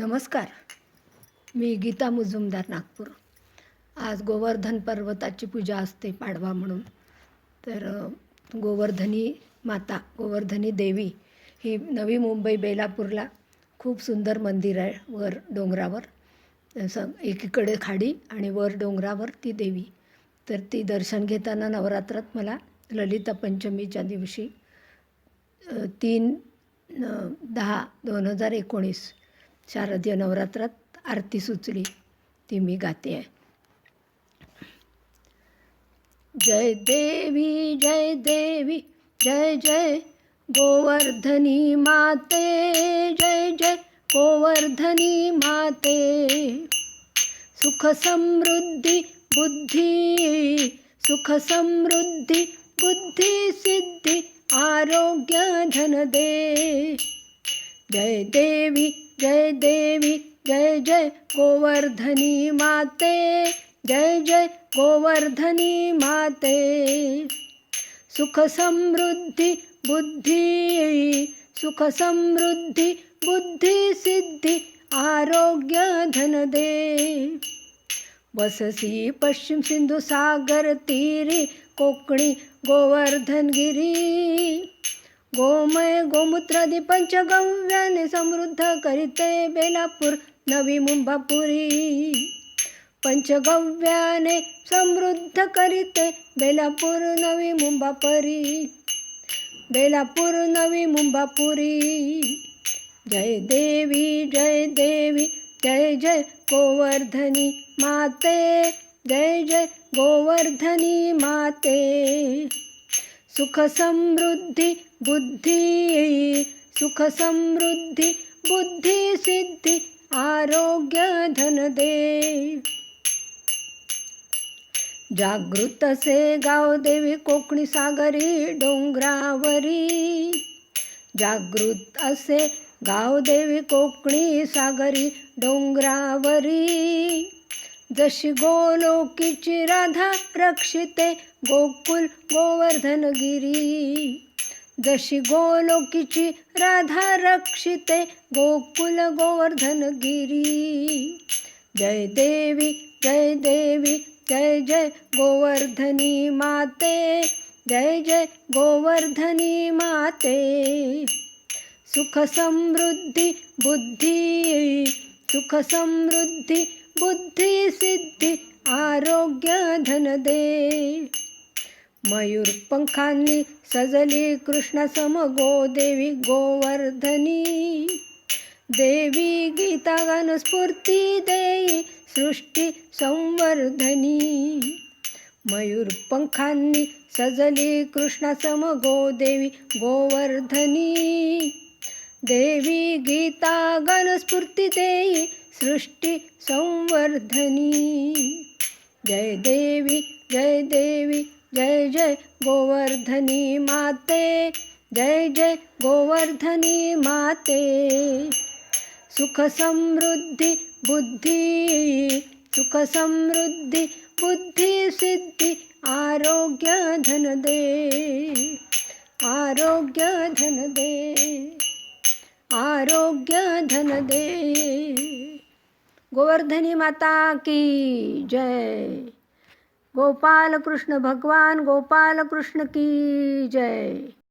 नमस्कार. मी गीता मुजुमदार नागपूर. आज गोवर्धन पर्वताची पूजा असते पाडवा म्हणून. तर गोवर्धनी माता गोवर्धनी देवी ही नवी मुंबई बेलापूरला खूप सुंदर मंदिर आहे वर डोंगरावर. स एकीकडे खाडी आणि वर डोंगरावर ती देवी. तर ती दर्शन घेताना नवरात्रात मला ललिता पंचमीच्या दिवशी तीन दहा दोन हजार एकोणीस शारदीय नवरात्रात आरती सुचली. ती मी गाते आहे. जय देवी जय देवी जय जय गोवर्धनी माते जय जय गोवर्धनी माते. सुख समृद्धी बुद्धी सुख समृद्धी बुद्धी सिद्धी आरोग्य धन दे. जय देवी जय देवी जय जय गोवर्धनी माते जय जय गोवर्धनी माते। सुख समृद्धी बुद्धी सुख समृद्धी बुद्धी सिद्धी आरोग्य धन दे। वससी पश्चिम सिंधू सागर तीरी कोकणी गोवर्धनगिरी। गोमय गोमूत्रादी पंचगव्याने समृद्ध करीते बेलापूर नवी मुंबापुरी. पंचगव्याने समृद्ध करीते बेलापूर नवी मुंबापुरी. बेलापूर नवी मुंबापुरी. जय देवी जय देवी जय जय गोवर्धनी माते. जय जय गोवर्धनी माते. सुख समृद्धी बुद्धी सुख समृद्धी बुद्धी सिद्धी, आरोग्य धन दे। जागृत असे गाव देवी कोकणी सागरी डोंगरावरी। जागृत असे गाव देवी कोकणी सागरी डोंगरावरी। जशी गोलोकीची राधा रक्षिते गोकुल गोवर्धनगिरी. जशी गोलोकीची राधा रक्षिते गोकुल गोवर्धनगिरी. जय देवी जय देवी जय जय गोवर्धनी माते. जय जय गोवर्धनी माते. सुख समृद्धी बुद्धी सुख समृद्धी बुद्धी सिद्धी आरोग्य धन दे मयूर पंखांनी सजली कृष्ण सम गोदेवी गोवर्धनी देवी गीता गान स्फूर्ती देई सृष्टी संवर्धनी मयूर पंखांनी सजली कृष्ण सम गोदेवी गोवर्धनी देवी गीता गान स्फूर्ती देई सृष्टी संवर्धनी। जय देवी जय देवी जय जय गोवर्धनी माते। जय जय गोवर्धनी माते। सुख समृद्धी बुद्धी सुख समृद्धी बुद्धी सिद्धी आरोग्य धन दे। आरोग्य धन दे आरोग्य धन दे। गोवर्धनी माता की जय। गोपाल कृष्ण भगवान गोपाल कृष्ण की जय।